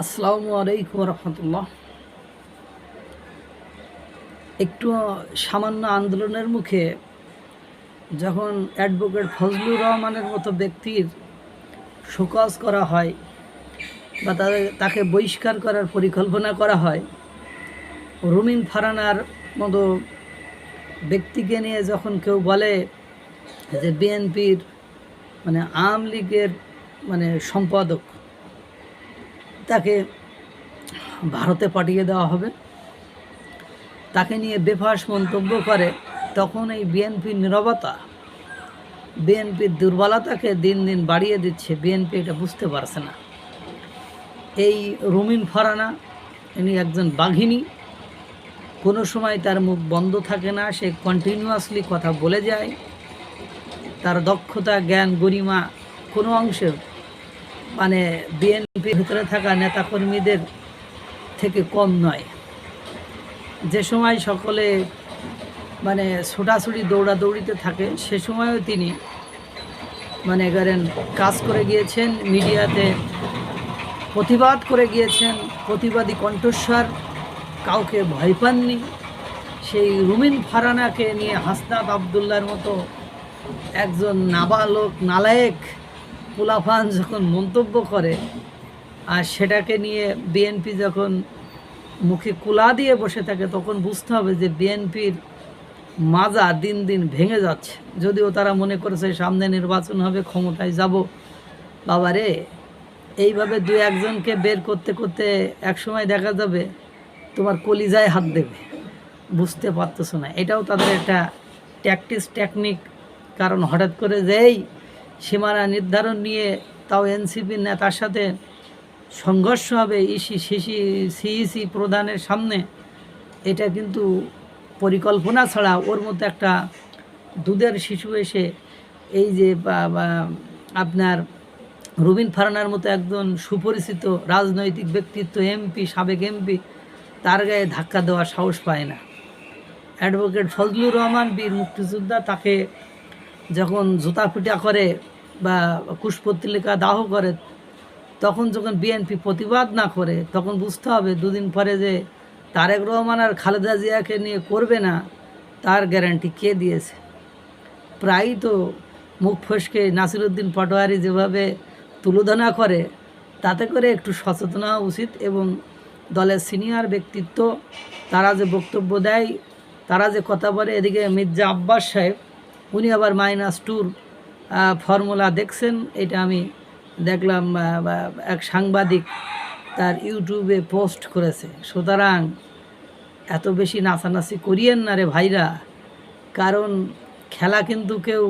আসসালামু আলাইকুম রহমতুল্লাহ একটু সামান্য আন্দোলনের মুখে যখন অ্যাডভোকেট ফজলুর রহমানের মতো ব্যক্তির শোকজ করা হয় বা তাদের তাকে বহিষ্কার করার পরিকল্পনা করা হয়, রুমিন ফারানার মতো ব্যক্তিকে নিয়ে যখন কেউ বলে যে বিএনপির মানে আওয়ামী লীগের মানে সম্পাদক তাকে ভারতে পাঠিয়ে দেওয়া হবে। তাকে নিয়ে বেফাস মন্তব্য করে, তখন এই বিএনপির নিরবতা, বিএনপির দুর্বলতাকে দিন দিন বাড়িয়ে দিচ্ছে। বিএনপি এটা বুঝতে পারছে না। এই রুমিন ফরানা, ইনি একজন বাঘিনী, কোনো সময় তার মুখ বন্ধ থাকে না, সে কন্টিনিউয়াসলি কথা বলে যায়। তার দক্ষতা, জ্ঞান, গরিমা কোনো অংশে মানে বিএনপির ভিতরে থাকা নেতাকর্মীদের থেকে কম নয়। যে সময় সকলে মানে ছোটাছুটি দৌড়াদৌড়িতে থাকে সে সময়ও তিনি মানে করেন কাজ করে গিয়েছেন, মিডিয়াতে প্রতিবাদ করে গিয়েছেন, প্রতিবাদী কণ্ঠস্বর, কাউকে ভয় পাননি। সেই রুমিন ফারানাকে নিয়ে হাসনাত আবদুল্লার মতো একজন নাবালক, নালায়েক পোলাফান যখন মন্তব্য করে আর সেটাকে নিয়ে বিএনপি যখন মুখে কুলা দিয়ে বসে থাকে, তখন বুঝতে হবে যে বিএনপির মাজা দিন দিন ভেঙে যাচ্ছে। যদিও তারা মনে করেছে সামনে নির্বাচন হবে, ক্ষমতায় যাব। বাবারে, এইভাবে দু একজনকে বের করতে করতে একসময় দেখা যাবে তোমার কলিজায় হাত দেবে। বুঝতে পারতেছো না। এটাও তাদের একটা ট্যাকটিস টেকনিক কারণ হঠাৎ করে যেই সীমানা নির্ধারণ নিয়ে তাও এনসিপির নেতার সাথে সংঘর্ষ হবে, ইসি, সিসি, সিইসি প্রধানের সামনে, এটা কিন্তু পরিকল্পনা ছাড়া ওর মধ্যে একটা দুধের শিশু এসে এই যে আপনার রুবিন ফারানার মতো একজন সুপরিচিত রাজনৈতিক ব্যক্তিত্ব, এমপি, সাবেক এমপি, তার গায়ে ধাক্কা দেওয়ার সাহস পায় না। অ্যাডভোকেট ফজলুর রহমান, বীর মুক্তিযোদ্ধা, তাকে যখন জুতা পিটা করে বা কুশপত্রিকা দাহ করে, তখন যখন বিএনপি প্রতিবাদ না করে, তখন বুঝতে হবে দুদিন পরে যে তারেক রহমান আর খালেদা জিয়াকে নিয়ে করবে না, তার গ্যারান্টি কে দিয়েছে? প্রায়ই তো মুখ ফসকে নাসিরুদ্দিন পটোয়ারি যেভাবে তুলোধনা করে, তাতে করে একটু সচেতন হওয়া উচিত এবং দলের সিনিয়র ব্যক্তিত্ব, তারা যে বক্তব্য দেয়, তারা যে কথা বলে, এদিকে মির্জা আব্বাস সাহেব, উনি আবার মাইনাস টুর ফর্মুলা দেখছেন, এটা আমি দেখলাম এক সাংবাদিক তার ইউটিউবে পোস্ট করেছে। সুতরাং এত বেশি নাচানাচি করিয়েন না রে ভাইরা, কারণ খেলা কিন্তু কেউ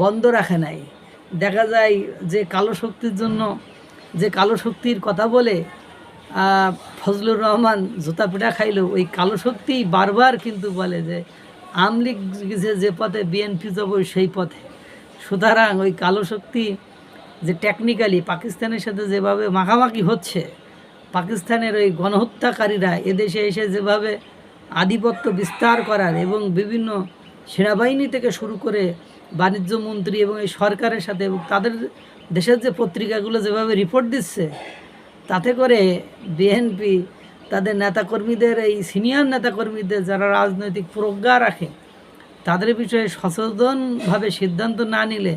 বন্ধ রাখে নাই। দেখা যায় যে কালো শক্তির জন্য, যে কালো শক্তির কথা বলে ফজলুর রহমান জুতা পিঠা খাইল, ওই কালো শক্তি বারবার কিন্তু বলে যে, আমলিগ যে পথে বিএনপি যাব, সেই পথে। সুতরাং ওই কালো শক্তি যে টেকনিক্যালি পাকিস্তানের সাথে যেভাবে মাখামাখি হচ্ছে, পাকিস্তানের ওই গণহত্যাকারীরা এদেশে এসে যেভাবে আধিপত্য বিস্তার করার এবং বিভিন্ন সেনাবাহিনী থেকে শুরু করে বাণিজ্য মন্ত্রী এবং এই সরকারের সাথে এবং তাদের দেশের যে পত্রিকাগুলো যেভাবে রিপোর্ট দিচ্ছে, তাতে করে বিএনপি তাদের নেতাকর্মীদের, এই সিনিয়র নেতাকর্মীদের যারা রাজনৈতিক প্রজ্ঞা রাখে তাদের বিষয়ে সচেতনভাবে সিদ্ধান্ত না নিলে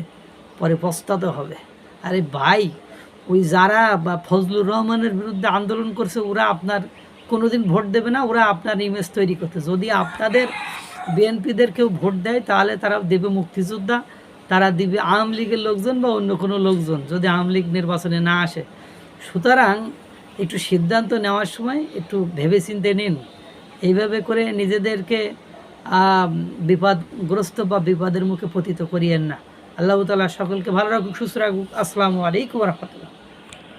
পরে পস্তাতে হবে। আরে ভাই, ওই যারা বা ফজলুর রহমানের বিরুদ্ধে আন্দোলন করছে, ওরা আপনার কোনোদিন ভোট দেবে না, ওরা আপনার ইমেজ তৈরি করতে। যদি আপনাদের বিএনপিদের কেউ ভোট দেয়, তাহলে তারা দেবে মুক্তিযোদ্ধা, তারা দিবে আওয়ামী লীগের লোকজন বা অন্য কোনো লোকজন যদি আওয়ামী লীগ নির্বাচনে না আসে। সুতরাং একটু সিদ্ধান্ত নেওয়ার সময় একটু ভেবে চিন্তে নিন। এইভাবে করে নিজেদেরকে বিপদগ্রস্ত বা বিপদের মুখে পতিত করিয়েন না। আল্লাহ তালা সকলকে ভালো রাখুক, সুস্থ রাখুক। আসসালামু আলাইকুম রহমতুল্লাহ।